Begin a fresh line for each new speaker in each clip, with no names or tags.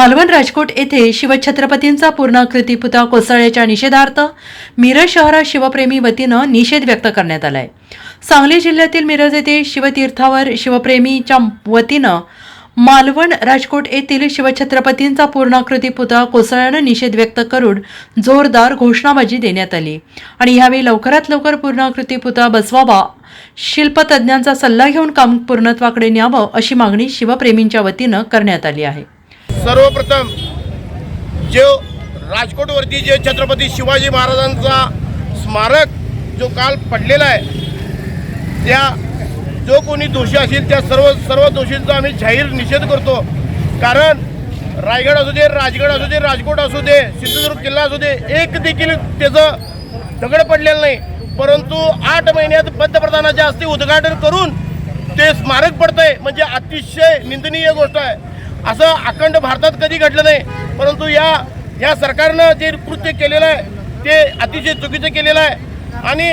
मालवण राजकोट येथे शिवछत्रपतींचा पूर्णाकृती पुतळा कोसळल्याच्या निषेधार्थ मिरज शहरात शिवप्रेमी वतीनं निषेध व्यक्त करण्यात आलाय. सांगली जिल्ह्यातील मिरज येथे शिवतीर्थावर शिवप्रेमीच्या वतीनं मालवण राजकोट येथील शिवछत्रपतींचा पूर्णाकृती पुतळा कोसळल्यानं निषेध व्यक्त करून जोरदार घोषणाबाजी देण्यात आली. आणि यावेळी लवकरात लवकर पूर्णाकृती पुतळा बसवावा शिल्पतज्ञांचा सल्ला घेऊन काम पूर्णत्वाकडे न्यावं अशी मागणी शिवप्रेमींच्या वतीनं करण्यात आली आहे.
सर्वप्रथम जो राजकोटवरती जे छत्रपती शिवाजी महाराजांचा स्मारक जो काल पडलेला आहे त्या जो कोणी दोषी असेल त्या सर्व सर्व दोषींचा आम्ही जाहीर निषेध करतो. कारण रायगड असू दे राजगड असू दे राजकोट असू दे सिंधुदुर्ग किल्ला असू दे एक देखील त्याचं दगड पडलेलं नाही. परंतु आठ महिन्यात पंतप्रधानाच्या हस्ते उद्घाटन करून ते स्मारक पडतंय. म्हणजे अतिशय निंदनीय गोष्ट आहे. असं अखंड भारतात कधी घडलं नाही. परंतु या या सरकारनं जे कृत्य केलेलं आहे ते अतिशय चुकीचं केलेलं आहे. आणि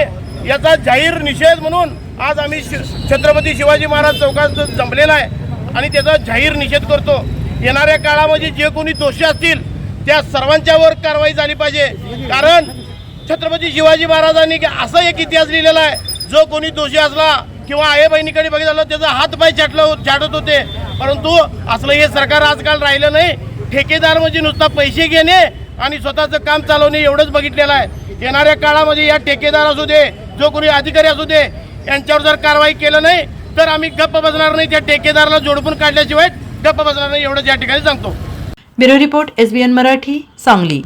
याचा जाहीर निषेध म्हणून आज आम्ही शि छत्रपती शिवाजी महाराज चौकात जमलेला आहे. आणि त्याचा जाहीर निषेध करतो. येणाऱ्या काळामध्ये जे कोणी दोषी असतील त्या सर्वांच्यावर कारवाई झाली पाहिजे. कारण छत्रपती शिवाजी महाराजांनी असा एक इतिहास लिहिलेला आहे. जो कोणी दोषी असला किंवा आई बहिणीकडे बघितलं त्याचा हात पाय चाटलं चाटत होते. परंतु असलं हे सरकार आजकाल राहिलं नाही. ठेकेदार म्हणजे नुसता पैसे घेणे आणि स्वतःचं काम चालवणे एवढंच बघितलेलं आहे. येणाऱ्या काळामध्ये या ठेकेदार असू दे जो कोणी अधिकारी असू दे यांच्यावर जर कारवाई केलं नाही तर आम्ही गप्प बसणार नाही त्या ठेकेदाराला जोडपून काढल्याशिवाय गप्प बसणार नाही एवढंच या ठिकाणी सांगतो.
Bureau report SBN Marathi Sangli.